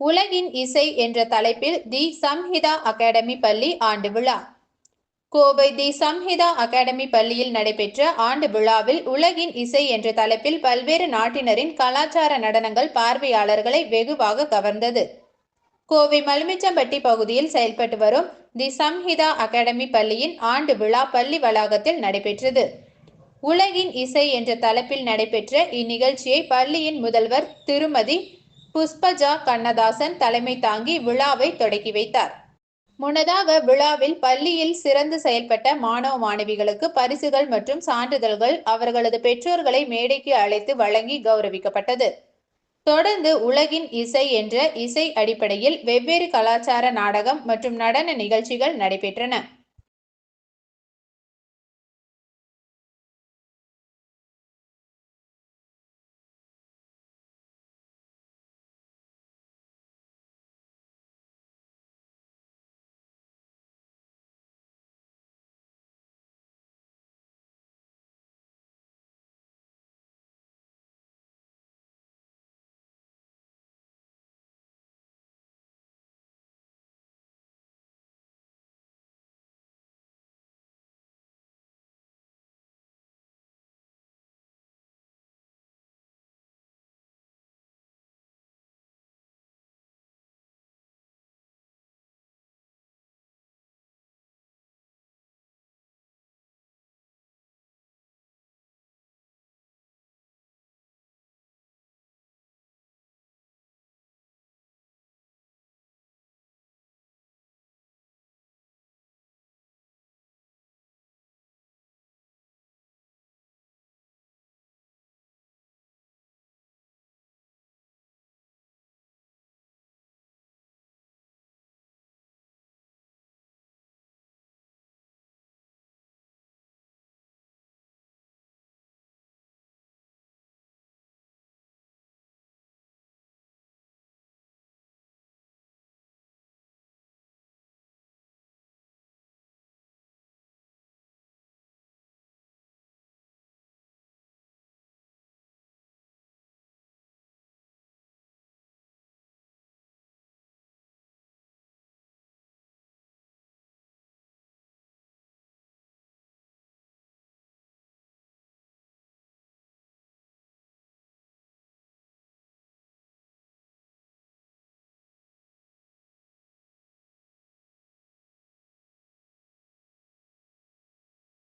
உலகின் இசை என்ற தலைப்பில் தி சம்ஹிதா அகாடமி பள்ளி ஆண்டு விழா. கோவை தி சம்ஹிதா அகாடமி பள்ளியில் நடைபெற்ற ஆண்டு விழாவில் உலகின் இசை என்ற தலைப்பில் பல்வேறு நாட்டினரின் கலாச்சார நடனங்கள் பார்வையாளர்களை வெகுவாக கவர்ந்தது. கோவை மலுமிச்சம்பட்டி பகுதியில் செயல்பட்டு வரும் தி சம்ஹிதா அகாடமி பள்ளியின் ஆண்டு விழா பள்ளி வளாகத்தில் நடைபெற்றது. உலகின் இசை என்ற தலைப்பில் நடைபெற்ற இந்நிகழ்ச்சியை பள்ளியின் முதல்வர் திருமதி புஷ்பஜா கண்ணதாசன் தலைமை தாங்கி விழாவை தொடக்கி வைத்தார். முன்னதாக விழாவில் பள்ளியில் சிறந்து செயல்பட்ட மாணவ மாணவிகளுக்கு பரிசுகள் மற்றும் சான்றிதழ்கள் அவர்களது பெற்றோர்களை மேடைக்கு அழைத்து வழங்கி கௌரவிக்கப்பட்டது. தொடர்ந்து உலகின் இசை என்ற இசை அடிப்படையில் வெவ்வேறு கலாச்சார நாடகம் மற்றும் நடன நிகழ்ச்சிகள் நடைபெற்றன.